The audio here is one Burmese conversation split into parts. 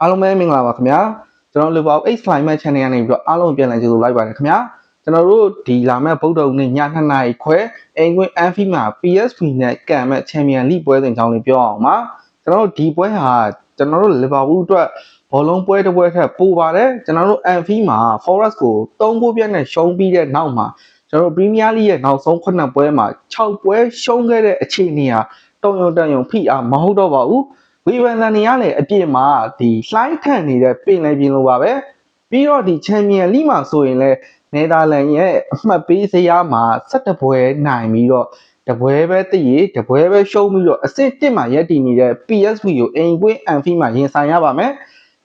အားလုံးပဲမင်္ဂလာပါခင်ဗျာကျွန်တော်လူပေါင်း X Climate Channel ကနေပြီးတော့အားလုံးပြန်လည်ကြိုဆိုလိုက်ပါတယ်ခင်ဗျာကျွန်တော်တို့ဒီလာမယ့်ဗုဒ္ဓဦးနေ့ည2နာရီခွဲအိမ်ကွင်း Amphi မှာ PSV နဲ့ကန်မဲ့ Champion League ပွဲစဉ်အကြောင်းလေးပြောအောင်ပါကျွန်တော်တို့ဒီပွဲဟာကျွန်တော်တို့လီဗာပူးအတွက်ဘောလုံးပွဲတစ်ပွဲထက်ပိုပါတယ်ကျွန်တော်တို့ Amphi မှာ Forest ကို3ဂိုးပြတ်နဲ့ရှုံးပြီးတဲ့နောက်မှာကျွန်တော်တို့ Premier League ရဲ့နောက်ဆုံး9ပွဲမှာ6ပွဲရှုံးခဲ့တဲ့အခြေအနေဟာတုံယုံတန်ယုံဖိအားမဟုတ်တော့ပါဘူး ဝီဗန်တန်နေရလေအပြည့်မှာဒီလှိုင်းထန်နေတဲ့ပင်လယ်ပြင်လိုပါပဲပြီးတော့ဒီချန်ပီယံလိမှာဆိုရင်လည်းနယ်သာလန်ရဲ့အမှတ်ပေးစရာမှာ17ပွဲနိုင်ပြီးတော့တပွဲပဲတည်ရတပွဲပဲရှုံးပြီးတော့အဆင့်1မှာရပ်တည်နေတဲ့ PSV ကိုအိမ်ကွင်းအန်ဖီမှာရင်ဆိုင်ရပါမယ်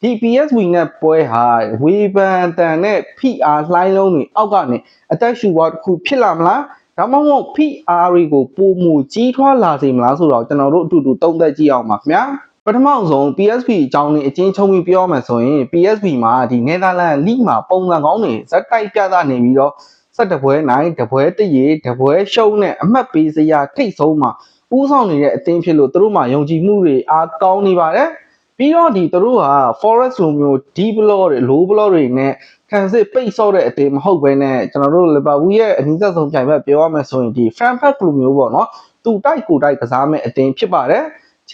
ဒီ PSV နဲ့ပွဲဟာဝီဗန်တန်နဲ့ PR လှိုင်းလုံးတွေအောက်ကနေအသက်ရှူပွားတစ်ခုဖြစ်လာမလားဒါမှမဟုတ် PR တွေကိုပုံမူကြီးထွားလာစေမလားဆိုတော့ကျွန်တော်တို့အတူတူသုံးသပ်ကြည့်အောင်ပါခင်ဗျာ ပထမဆုံး PSV အကြောင်းလေးအချင်းချုပ်ပြီးပြောမှဆိုရင် PSV မှာဒီနယ်သာလန်လိမှာပုံစံကောင်းတွေဇက်တိုက်ပြသနေပြီးတော့ဆက်တပွဲနိုင်တပွဲတရေတပွဲရှုံးနဲ့အမှတ်ပေးစရာထိတ်ဆုံးမှာဥဆောင်နေတဲ့အသင်းဖြစ်လို့သူတို့မှယုံကြည်မှုတွေအားကောင်းနေပါတယ်ပြီးတော့ဒီသူတို့က forest လိုမျိုး deep block တွေ low block တွေနဲ့ခံစစ်ပိတ်ဆော့တဲ့အတင်းမဟုတ်ဘဲနဲ့ကျွန်တော်တို့လီဗာပူးရဲ့အနည်းဆုံးပြိုင်ဘက်ပြောရမယ်ဆိုရင်ဒီ Frankfurt လိုမျိုးပေါ့နော်သူတိုက်ကိုတိုက်ကစားမဲ့အတင်းဖြစ်ပါတယ်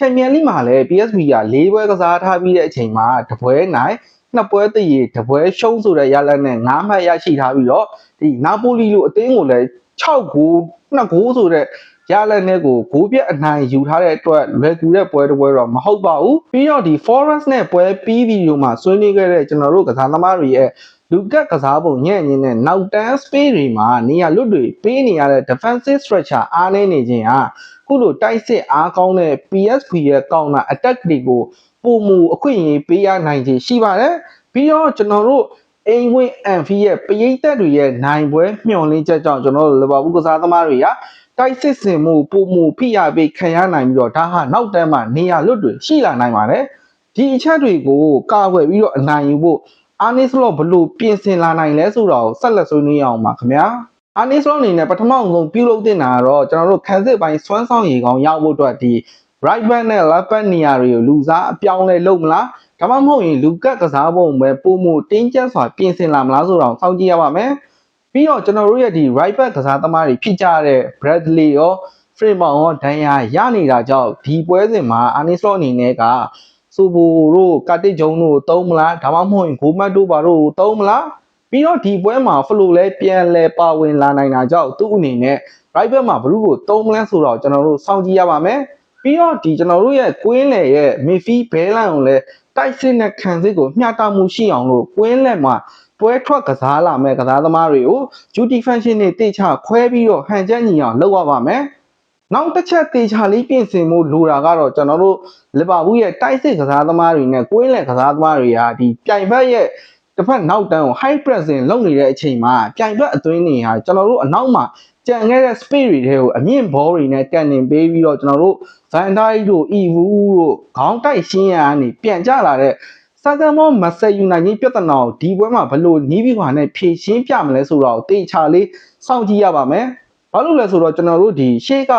ချန်ပီယံလိမှာလည်း PSV က၄ပွဲကစားထားပြီးတဲ့အချိန်မှာတပွဲနိုင်နှစ်ပွဲတည်တပွဲရှုံးဆိုတဲ့ရလဒ်နဲ့၅မှတ်ရရှိထားပြီးတော့ဒီနာပိုလီလိုအသင်းကိုလည်း6ဂိုး2ဂိုးဆိုတဲ့ ရလက်နဲ့ကိုဂိုးပြက်အနိုင်ယူထားတဲ့အတွက်လွယ်ကူတဲ့ပွဲတစ်ပွဲတော့မဟုတ်ပါဘူးပြီးတော့ဒီ Forest နဲ့ပွဲပြီးဗီဒီယိုမှာဆွေးနွေးခဲ့တဲ့ကျွန်တော်တို့ကစားသမားတွေရဲ့လူကက်ကစားပုံညံ့ညင်းနဲ့နောက်တန်း space တွေမှာနေရာလွတ်တွေပေးနေရတဲ့ defensive structure အားနည်းနေခြင်းဟာခုလိုတိုက်စစ်အားကောင်းတဲ့ PSV ရဲ့ကောင်းတာ attack တွေကိုပုံမူအခွင့်အရေးပေးရနိုင်ခြင်းရှိပါတယ်ပြီးတော့ကျွန်တော်တို့အိမ်ဝင်အန်ဖီရဲ့ပရိသတ်တွေရဲ့နိုင်ပွဲမျှော်လင့်ချက်ကြောင့်ကျွန်တော်တို့လီဗာပူးကစားသမားတွေက တိုက်စစ်စင်မှုပုံမူဖိရပေးခံရနိုင်ပြီးတော့ဒါဟာနောက်တန်းမှာနေရာလွတ်တွေရှိလာနိုင်ပါတယ်ဒီအချက်တွေကိုကာကွယ်ပြီးတော့အနိုင်ယူဖို့အာနီစလော့ဘလို့ပြင်ဆင်လာနိုင်လဲဆိုတော့ဆက်လက်ဆွေးနွေးအောင်ပါခင်ဗျာအာနီစလော့အနေနဲ့ပထမဆုံးပြုလုပ်တင်တာကတော့ကျွန်တော်တို့ခန်းစစ်ပိုင်းစွမ်းဆောင်ရည်ကောင်းရောက်ဖို့အတွက်ဒီ right back နဲ့ left back နေရာတွေကိုလူစားအပြောင်းလဲလုပ်မလားဒါမှမဟုတ်ရင်လူကက်ကစားပုံပဲပုံမှုတင်းကျပ်စွာပြင်ဆင်လာမလားဆိုတော့စောင့်ကြည့်ရပါမယ် ပြီးတော့ကျွန်တော်တို့ရဲ့ဒီ right back ကစားသမားတွေဖြစ်ကြတဲ့ Bradley ရော Fremont ရောဒန်ယာရနေတာကြောင့်ဒီပွဲစဉ်မှာ Arne Slot အနေနဲ့ကစူဘူတို့ကာတစ်ဂျုံတို့သုံးမလားဒါမှမဟုတ်ရင်ဂိုမတ်တို့ဘာတို့သုံးမလားပြီးတော့ဒီပွဲမှာဖလိုလဲပြန်လဲပါဝင်လာနိုင်တာကြောင့်သူ့အနေနဲ့ right back မှာဘလူးကိုသုံးမလဲဆိုတော့ကျွန်တော်တို့စောင့်ကြည့်ရပါမယ်ပြီးတော့ဒီကျွန်တော်တို့ရဲ့ကွင်းလေရဲ့ Miffy Bellin ကိုလည်းတိုက်စစ်နဲ့ခံစစ်ကိုမျှတမှုရှိအောင်လို့ကွင်းလက်မှာ ပွဲထွက်ကစားလာမဲ့ကစားသမားတွေကို duty function တွေတိကျခွဲပြီးတော့ဟန်ချက်ညီအောင်လုပ်ရပါမယ်နောက်တစ်ချက်တေချာလေးပြင်ဆင်မှုလိုတာကတော့ကျွန်တော်တို့လီဗာပူးရဲ့တိုက်စစ်ကစားသမားတွေနဲ့ကွင်းလယ်ကစားသမားတွေကဒီပြိုင်ဘက်ရဲ့တစ်ဖက်နောက်တန်းကို high pressing လုပ်နေတဲ့အချိန်မှာပြိုင်ဘက်အသွင်းတွေဟာကျွန်တော်တို့အနောက်မှာကြံခဲ့တဲ့ speed တွေတွေကိုအမြင့်ဘောတွေနဲ့ကန်တင်ပေးပြီးတော့ကျွန်တော်တို့ Van Dijk တို့ Evu တို့ခေါင်းတိုက်ရှင်းရကနေပြန်ကျလာတဲ့ စကမောမဆက်ယူနိုင်ခြင်းပြဿနာကိုဒီပွဲမှာဘလို့နီးပြီးခွာနဲ့ဖြည့်ရှင်းပြမလဲဆိုတော့တေချာလေးစောင့်ကြည့်ရပါမယ်။ဘာလို့လဲဆိုတော့ကျွန်တော်တို့ဒီရှေ့က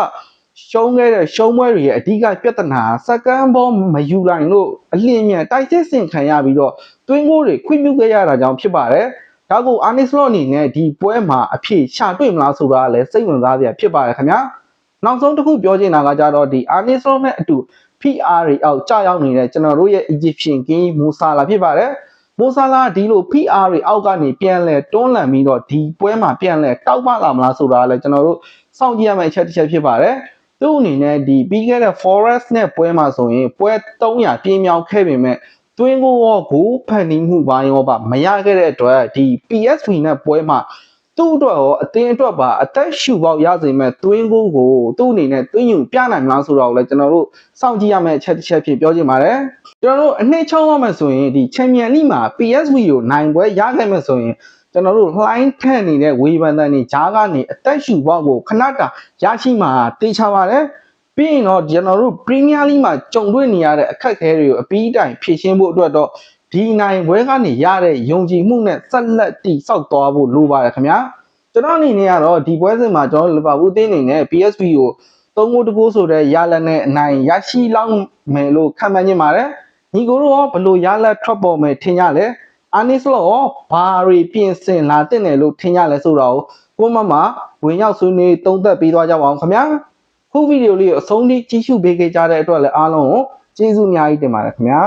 ရှုံးခဲ့တဲ့ရှုံးပွဲတွေရဲ့အဓိကပြဿနာစကန်ဘောမယူနိုင်လို့အလင်းမြန်တိုက်စစ်ဆင်ခံရပြီးတော့တွင်းကိုတွေခွင့်ပြုခဲ့ရတာကြောင့်ဖြစ်ပါတယ်။ဒါကိုအာနီစလော့အနေနဲ့ဒီပွဲမှာအဖြစ်ရှာတွေ့မလားဆိုတာလည်းစိတ်ဝင်စားစရာဖြစ်ပါတယ်ခင်ဗျာ။နောက်ဆုံးတစ်ခုပြောချင်တာကကြတော့ဒီအာနီစလော့နဲ့အတူ PR တွေအောက်ကြာရောက်နေတဲ့ကျွန်တော်တို့ရဲ့ Egyptian King မူဆာလာဖြစ်ပါတယ်။မူဆာလာဒီလို PR တွေအောက်ကနေပြန်လဲတွန်းလှန်ပြီးတော့ဒီပွဲမှာပြန်လဲတောက်ပလာမလားဆိုတာလည်းကျွန်တော်တို့စောင့်ကြည့်ရမယ့်အချက်တစ်ချက်ဖြစ်ပါတယ်။သူ့အနေနဲ့ဒီပြီးခဲ့တဲ့ Forest နဲ့ပွဲမှာဆိုရင်ပွဲ300ပြင်းမြောက်ခဲ့ပေမဲ့တွင်းကိုရောဂိုးဖန်တီးမှုပိုင်းရောပါမရခဲ့တဲ့အတွက်ဒီ PSV နဲ့ပွဲမှာ သူ့အတွက်ရောအသင်းအတွက်ပါအသက်ရှူပေါက်ရစေမဲ့တွင်းကိုကိုသူ့အနေနဲ့တွင်းယူပြနိုင်မလားဆိုတော့လည်းကျွန်တော်တို့စောင့်ကြည့်ရမယ့်အချက်တစ်ချက်ဖြစ်ပြောချင်ပါတယ်ကျွန်တော်တို့အနှစ်ချောင်းရမယ်ဆိုရင်ဒီချန်ပီယံလိမှာ PSV ကိုနိုင်ပွဲရခဲ့မယ်ဆိုရင်ကျွန်တော်တို့လှိုင်းထန့်နေတဲ့ဝေဖန်တန်တွေဂျားကနေအသက်ရှူပေါက်ကိုခဏတာရရှိမှာတေချာပါတယ်ပြီးရင်တော့ကျွန်တော်တို့ Premier League မှာကြုံတွေ့နေရတဲ့အခက်အခဲတွေကိုအပီးတိုင်ဖြည့်ရှင်းဖို့အတွက်တော့ ဒီနိုင်ပွဲကနေရတဲ့ယုံကြည်မှုနဲ့ဆက်လက်တည်ဆောက်သွားဖို့လိုပါတယ်ခင်ဗျာကျွန်တော်အနေနဲ့ကတော့ဒီပွဲစဉ်မှာကျွန်တော်လီဗာပူးအသင်းအနေနဲ့ PSV ကိုသုံးဂိုးတကိုးဆိုတဲ့ရလက်နဲ့အနိုင်ရရှိလောက်မယ်လို့ခံမှန်းနေပါတယ်ညီကိုတို့ရောဘလို့ရလက်ထွက်ပေါ်မယ်ထင်ကြလဲအာနိစလောရောဘာတွေပြင်ဆင်လာတဲ့နယ်လို့ထင်ကြလဲဆိုတော့ကိုမမဝင်ရောက်ဆွေးနွေးသုံးသပ်ပေးသွားကြပါအောင်ခင်ဗျာခုဗီဒီယိုလေးကိုအဆုံးထိကြည့်ရှုပေးခဲ့ကြတဲ့အတွက်လည်းအားလုံးကိုကျေးဇူးအများကြီးတင်ပါတယ်ခင်ဗျာ